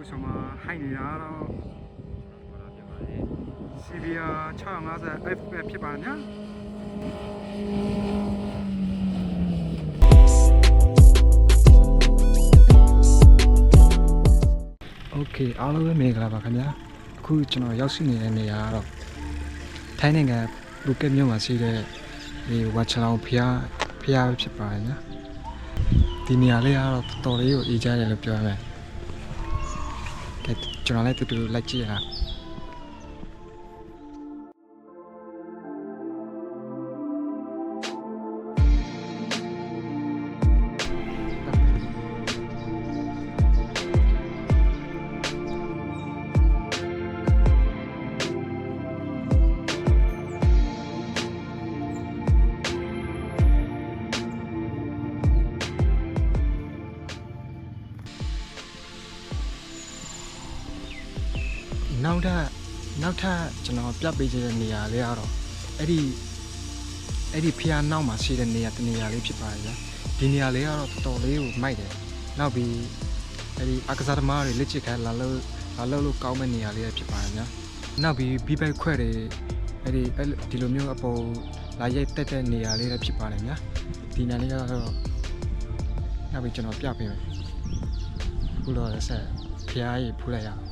ခုဆိုမှဟိုက်နေတာတော့ CBR 650 F ပဲဖြစ်ပါညာโอเคအားလုံးပဲမင်္ဂလာပါခင်ဗျာအခုကျွန်တော်ရောက်ရှိနေတဲ့နေရာကတော့ထိုင်းနိုင်ငံဘူကက်မြို့မှာရှိတဲ့ဒီဝါချလောင်ဖျားဖျားပဲဖြစ်ပါတယ်ညာဒီနေရာလေးကတော့တော်တော်လေးကိုအေးကြတယ်လို့ပြောရမယ် ကဲကျွန်တော်လည်းတူတူလိုက်ကြည့်ရအော နောက်ထပ်နောက်ထပ်ကျွန်တော်ပြပေးချင်တဲ့နေရာလေးကတော့အဲ့ဒီအဲ့ဒီဖျားနောက်မှာရှိတဲ့နေရာတစ်နေရာလေးဖြစ်ပါတယ်ဗျာဒီနေရာလေးကတော့တော်တော်လေးကိုမိုက်တယ်နောက်ပြီးအဲ့ဒီအကစားသမားတွေလက်ချစ်ခိုင်းလာလို့လာလို့လို့ကောင်းမဲ့နေရာလေးပဲဖြစ်ပါတယ်ဗျာနောက်ပြီးဘီဘိုက်ခွဲတွေအဲ့ဒီအဲ့လိုဒီလိုမျိုးအပေါ်လာရိုက်တက်တဲ့နေရာလေးလည်းဖြစ်ပါတယ်ဗျာဒီနေရာလေးကတော့နောက်ပြီးကျွန်တော်ပြပေးမယ်ခုတော့ဆက်ဖျားကြီးဖူးလိုက်ရအောင်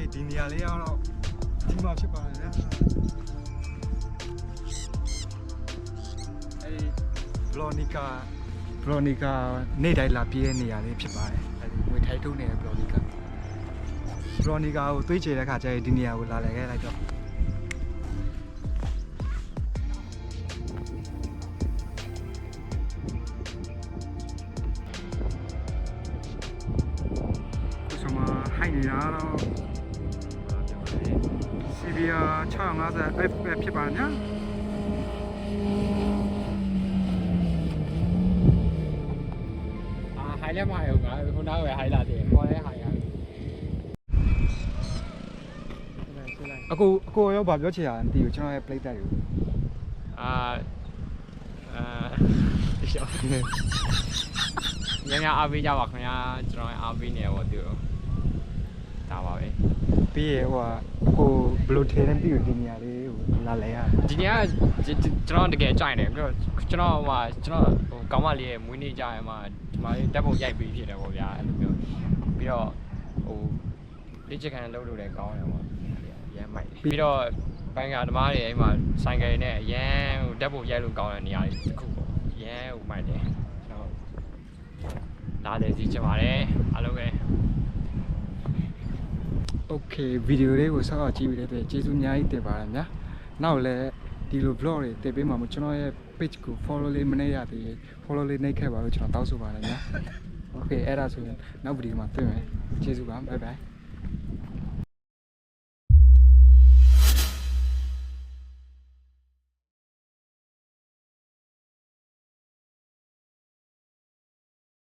လေးဒီနေရာလေးကတော့ဒီမှာဖြစ်ပါတယ်ဗျာအဲဒီ Blonica Blonica နေ့တိုင်းလာပြေးတဲ့နေရာလေးဖြစ်ပါတယ်အဲဒီငွေထိုက်ထုတ်နေတဲ့ Blonica Blonica ကိုတွေးချယ်တဲ့ခါကျရင်ဒီနေရာကိုလာလဲခဲ့လိုက်တော့ိုက်နေတာတော့ CBR 650 F ပဲဖြစ်ပါညာအာဟိုင်လည်းမဟိုင်ဘူးငါခုနကပဲဟိုင်လာတယ်ခေါ်လဲဟိုင်ရအကိုအကိုရောဗာပြောချင်တာမသိဘူးကျွန်တော်ရဲ့ play တက်တွေကိုအာအာရှောင်းညညအားပေးကြပါခင်ဗျာကျွန်တော်အားပေးနေရပါသူဒါပါပဲပြီးရဟို အကိုဘယ်လိုထင်လဲမသိဘူးဒီနေရာလေးကိုလာလဲရဒီနေ့ကကျွန်တော်တကယ်ကြိုက်တယ်ပြီးတော့ကျွန်တော်ဟိုကျွန်တော်ဟိုကောင်းမလေးရဲ့မွေးနေ့ကြရင်မှဒီမှာတက်ဖို့ရိုက်ပြီးဖြစ်တယ်ပေါ့ဗျာအဲ့လိုမျိုးပြီးတော့ဟိုလက်ချက်ခံလှုပ်လို့လည်းကောင်းတယ်ပေါ့ရမ်းမိုက်ပြီးတော့ဘိုင်ကဓမ္မတွေအဲ့မှာဆိုင်ကယ်နဲ့ရမ်းဟိုတက်ဖို့ရိုက်လို့ကောင်းတဲ့နေရာလေးတစ်ခုပေါ့ရမ်းဟိုမိုက်တယ်ကျွန်တော်လာတယ်စီချင်ပါတယ်အားလုံးပဲ Okay ဗီဒီယိုလေးကိုဆောက်အောင်ကြည့်ပြီးတဲ့အတွက်ကျေးဇူးအများကြီးတင်ပါတယ်ဗျာနောက်လည်းဒီလို vlog တွေတင်ပေးမှာမို့ကျွန်တော်ရဲ့ page ကို follow လေးမနေရသေးဘူး follow လေးနှိပ်ခဲ့ပါလို့ကျွန်တော်တောင်းဆိုပါတယ်ဗျာ Okay အဲ့ဒါဆိုရင်နောက်ဗီဒီယိုမှာတွေ့မယ်ကျေးဇူးပါ bye bye